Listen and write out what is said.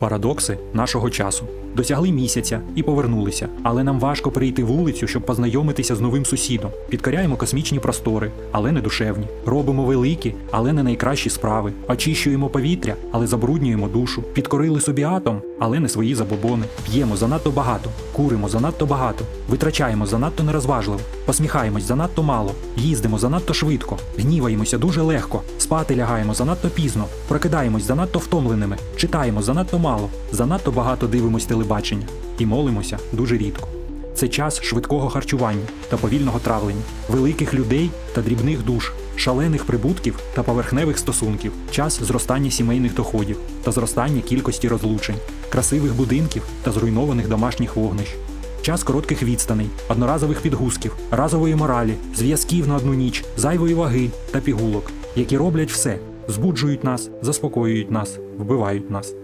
Парадокси нашого часу. Досягли місяця і повернулися, але нам важко перейти вулицю, щоб познайомитися з новим сусідом. Підкоряємо космічні простори, але не душевні. Робимо великі, але не найкращі справи. Очищуємо повітря, але забруднюємо душу. Підкорили собі атом, але не свої забобони. П'ємо занадто багато, куримо занадто багато, витрачаємо занадто нерозважливо, посміхаємось занадто мало, їздимо занадто швидко, гніваємося дуже легко, спати лягаємо занадто пізно, прокидаємось занадто втомленими, читаємо занадто мало, занадто багато дивимось телебачення і молимося дуже рідко. Це час швидкого харчування та повільного травлення, великих людей та дрібних душ, шалених прибутків та поверхневих стосунків, час зростання сімейних доходів та зростання кількості розлучень, красивих будинків та зруйнованих домашніх вогнищ. Час коротких відстаней, одноразових відгузків, разової моралі, зв'язків на одну ніч, зайвої ваги та пігулок, які роблять все, збуджують нас, заспокоюють нас, вбивають нас.